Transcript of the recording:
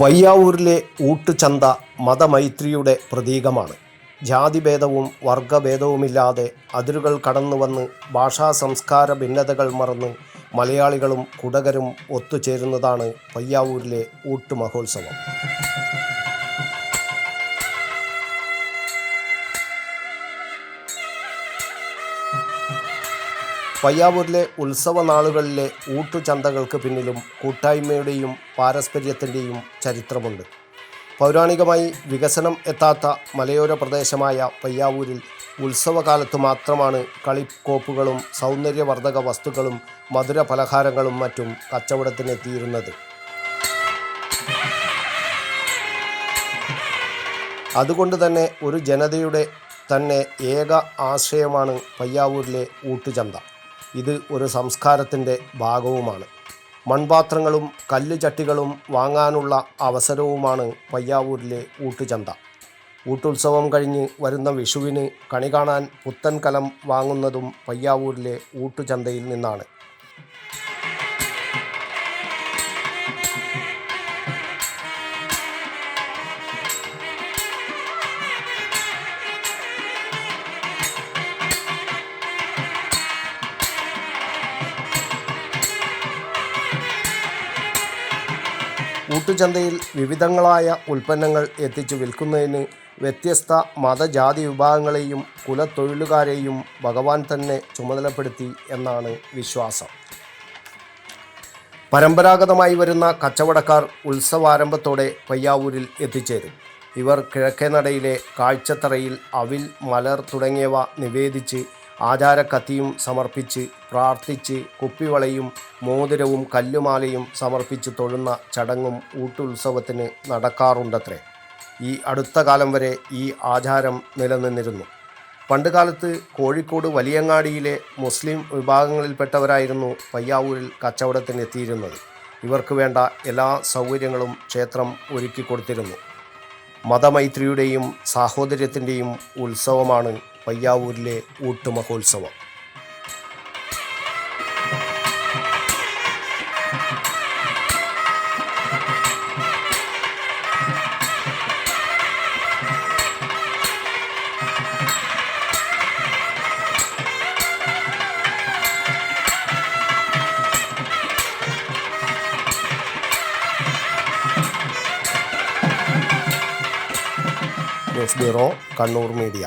പയ്യാവൂരിലെ ഊട്ടുചന്ത മതമൈത്രിയുടെ പ്രതീകമാണ്. ജാതിഭേദവും വർഗഭേദവുമില്ലാതെ അതിരുകൾ കടന്നുവന്ന് ഭാഷാ സംസ്കാര ഭിന്നതകൾ മറന്ന് മലയാളികളും കുടകരും ഒത്തുചേരുന്നതാണ് പയ്യാവൂരിലെ ഊട്ട് മഹോത്സവം പയ്യാവൂരിലെ ഉത്സവ നാളുകളിലെ ഊട്ടുചന്തകൾക്ക് പിന്നിലും കൂട്ടായ്മയുടെയും പാരസ്പര്യത്തിന്റെയും ചരിത്രമുണ്ട്. പൗരാണികമായി വികസനം എത്താത്ത മലയോര പ്രദേശമായ പയ്യാവൂരിൽ ഉത്സവകാലത്ത് മാത്രമാണ് കളിക്കോപ്പുകളും സൗന്ദര്യവർദ്ധക വസ്തുക്കളും മധുര പലഹാരങ്ങളും മറ്റും കച്ചവടത്തിനെത്തിയിരുന്നത് അതുകൊണ്ട് തന്നെ ഒരു ജനതയുടെ തന്നെ ഏക ആശ്രയമാണ് പയ്യാവൂരിലെ ഊട്ടുചന്ത. ഇത് ഒരു സംസ്കാരത്തിന്റെ ഭാഗവുമാണ്. മൺപാത്രങ്ങളും കല്ലുചട്ടികളും വാങ്ങാനുള്ള അവസരവുമാണ് പയ്യാവൂരിലെ ഊട്ടുചന്ത. ഊട്ടുത്സവം കഴിഞ്ഞ് വരുന്ന വിഷുവിന് കണി കാണാൻ പുത്തൻ കലം വാങ്ങുന്നതും പയ്യാവൂരിലെ ഊട്ടുചന്തയിൽ നിന്നാണ്. ഊട്ടുചന്തയിൽ വിവിധങ്ങളായ ഉൽപ്പന്നങ്ങൾ എത്തിച്ചു വിൽക്കുന്നതിന് വ്യത്യസ്ത മതജാതി വിഭാഗങ്ങളെയും കുലത്തൊഴിലുകാരെയും ഭഗവാൻ തന്നെ ചുമതലപ്പെടുത്തി എന്നാണ് വിശ്വാസം. പരമ്പരാഗതമായി വരുന്ന കച്ചവടക്കാർ ഉത്സവാരംഭത്തോടെ പയ്യാവൂരിൽ എത്തിച്ചേരും. ഇവർ കിഴക്കേനടയിലെ കാഴ്ചത്തറയിൽ അവിൽ മലർ തുടങ്ങിയവ നിവേദിച്ച് ആചാരക്കത്തിയും സമർപ്പിച്ച് പ്രാർത്ഥിച്ച് കുപ്പിവളയും മോതിരവും കല്ലുമാലയും സമർപ്പിച്ച് തൊഴുന്ന ചടങ്ങും ഊട്ടുത്സവത്തിന് നടക്കാറുണ്ടത്രേ. ഈ അടുത്ത കാലം വരെ ഈ ആചാരം നിലനിന്നിരുന്നു. പണ്ടുകാലത്ത് കോഴിക്കോട് വലിയങ്ങാടിയിലെ മുസ്ലിം വിഭാഗങ്ങളിൽപ്പെട്ടവരായിരുന്നു പയ്യാവൂരിൽ കച്ചവടത്തിനെത്തിയിരുന്നത്. ഇവർക്ക് വേണ്ട എല്ലാ സൗകര്യങ്ങളും ക്ഷേത്രം ഒരുക്കി കൊടുത്തിരുന്നു മതമൈത്രിയുടെയും സാഹോദര്യത്തിന്റെയും ഉത്സവമാണ് പയ്യാവൂരിലെ ഊട്ടുമഹോത്സവം. News bureau Kannur media.